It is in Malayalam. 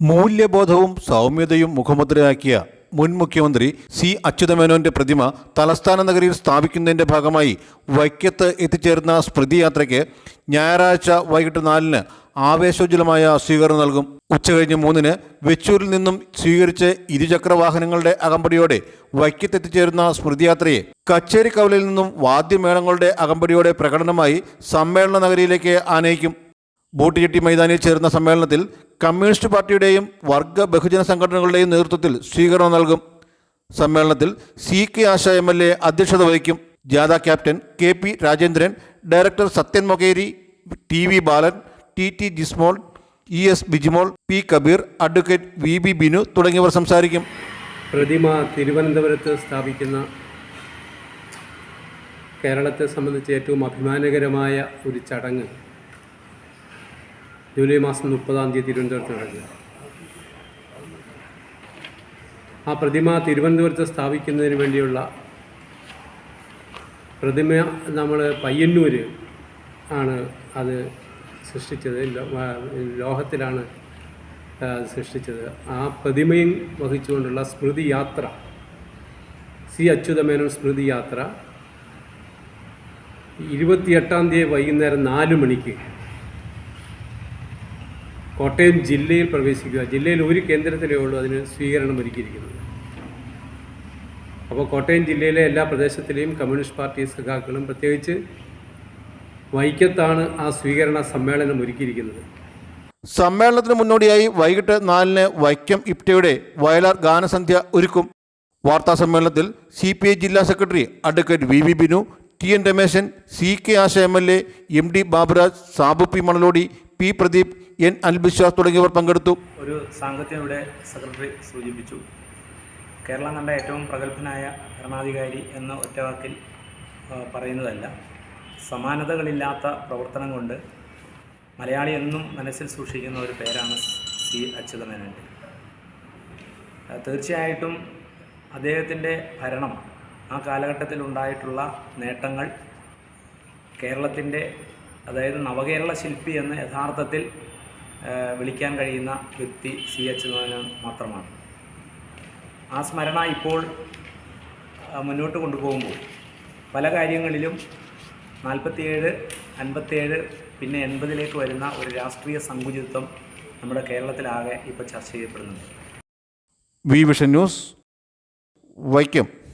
മൂല്യബോധവും സൗമ്യതയും മുഖമുദ്രയാക്കിയ മുൻ മുഖ്യമന്ത്രി സി അച്യുതമേനോന്റെ പ്രതിമ തലസ്ഥാന നഗരിയിൽ സ്ഥാപിക്കുന്നതിന്റെ ഭാഗമായി വൈക്കത്ത് എത്തിച്ചേർന്ന സ്മൃതി യാത്രയ്ക്ക് ഞായറാഴ്ച വൈകിട്ട് നാലിന് ആവേശോജ്വലമായ സ്വീകരണം നൽകും. ഉച്ചകഴിഞ്ഞ് മൂന്നിന് വെച്ചൂരിൽ നിന്നും സ്വീകരിച്ച് ഇരുചക്ര വാഹനങ്ങളുടെ അകമ്പടിയോടെ വൈക്കത്തെത്തിച്ചേരുന്ന സ്മൃതിയാത്രയെ കച്ചേരി കവലയിൽ നിന്നും വാദ്യമേളങ്ങളുടെ അകമ്പടിയോടെ പ്രകടനമായി സമ്മേളന നഗരിയിലേക്ക് ആനയിക്കും. ബോട്ടിജെട്ടി മൈതാനിയിൽ ചേർന്ന സമ്മേളനത്തിൽ കമ്മ്യൂണിസ്റ്റ് പാർട്ടിയുടെയും വർഗ ബഹുജന സംഘടനകളുടെയും നേതൃത്വത്തിൽ സ്വീകരണം നൽകും. സമ്മേളനത്തിൽ C K Asha M L A അധ്യക്ഷത വഹിക്കും. ജാഥ captain K P Rajendran director Sathyan Mokeri T V Balan T T Jismol E S Bijimol P Kabeer advocate V B Binu തുടങ്ങിയവർ സംസാരിക്കും. പ്രതിമ തിരുവനന്തപുരത്ത് സ്ഥാപിക്കുന്ന കേരളത്തെ സംബന്ധിച്ച് ഏറ്റവും അഭിമാനകരമായ ഒരു ചടങ്ങ് ജൂലൈ മാസം മുപ്പതാം തീയതി തിരുവനന്തപുരത്ത് നടക്കുക. ആ പ്രതിമ തിരുവനന്തപുരത്ത് സ്ഥാപിക്കുന്നതിന് വേണ്ടിയുള്ള പ്രതിമ നമ്മൾ പയ്യന്നൂർ ആണ് അത് സൃഷ്ടിച്ചത്. ലോഹത്തിലാണ് സൃഷ്ടിച്ചത്. ആ പ്രതിമയും വഹിച്ചുകൊണ്ടുള്ള സ്മൃതി യാത്ര സി അച്യുതമേനോൻ സ്മൃതി യാത്ര ഇരുപത്തിയെട്ടാം തീയതി വൈകുന്നേരം നാല് മണിക്ക് കോട്ടയം ജില്ലയിൽ പ്രവേശിക്കുക ജില്ലയിൽ ഒരു കേന്ദ്രത്തിലേ ഉള്ളൂ അതിന് സ്വീകരണം ഒരുക്കിയിരിക്കുന്നത്. അപ്പോൾ കോട്ടയം ജില്ലയിലെ എല്ലാ പ്രദേശത്തിലെയും കമ്മ്യൂണിസ്റ്റ് പാർട്ടി സഖാക്കളും പ്രത്യേകിച്ച് വൈക്കത്താണ് ആ സ്വീകരണ സമ്മേളനം ഒരുക്കിയിരിക്കുന്നത്. സമ്മേളനത്തിന് മുന്നോടിയായി വൈകിട്ട് നാലിന് വൈക്കം ഇപ്റ്റയുടെ വയലാർ ഗാനസന്ധ്യ ഒരുക്കും. വാർത്താ സമ്മേളനത്തിൽ സി പി ഐ ജില്ലാ secretary advocate V V Binu T N Rameshan C K Asha M L A M D Baburaj Sabu P Manalodi P Pradeep N Albiswas തുടങ്ങിയവർ പങ്കെടുത്തു. ഒരു സാങ്കത്യം ഇവിടെ സെക്രട്ടറി സൂചിപ്പിച്ചു. കേരളം കണ്ട ഏറ്റവും പ്രഗത്ഭനായ ഭരണാധികാരി എന്ന ഒറ്റവാക്കിൽ പറയുന്നതല്ല. സമാനതകളില്ലാത്ത പ്രവർത്തനം കൊണ്ട് മലയാളി എന്നും മനസ്സിൽ സൂക്ഷിക്കുന്ന ഒരു പേരാണ് സി അച്യുതമേനോന്റെ ആ, തീർച്ചയായിട്ടും അദ്ദേഹത്തിന്റെ ഭരണം ആ കാലഘട്ടത്തിൽ ഉണ്ടായിട്ടുള്ള നേട്ടങ്ങൾ കേരളത്തിന്റെ അതായത് നവകേരള ശില്പി എന്ന് യഥാർത്ഥത്തിൽ വിളിക്കാൻ കഴിയുന്ന വ്യക്തി സി. എച്ച്. അച്യുതമേനോൻ മാത്രമാണ്. ആ സ്മരണ ഇപ്പോൾ മുന്നോട്ട് കൊണ്ടുപോകുമ്പോൾ പല കാര്യങ്ങളിലും നാൽപ്പത്തിയേഴ് അൻപത്തിയേഴ് പിന്നെ എൺപതിലേക്ക് വരുന്ന ഒരു രാഷ്ട്രീയ സങ്കുചിത്വം നമ്മുടെ കേരളത്തിലാകെ ഇപ്പോൾ ചർച്ച ചെയ്യപ്പെടുന്നുണ്ട്. V vision news Vaikom.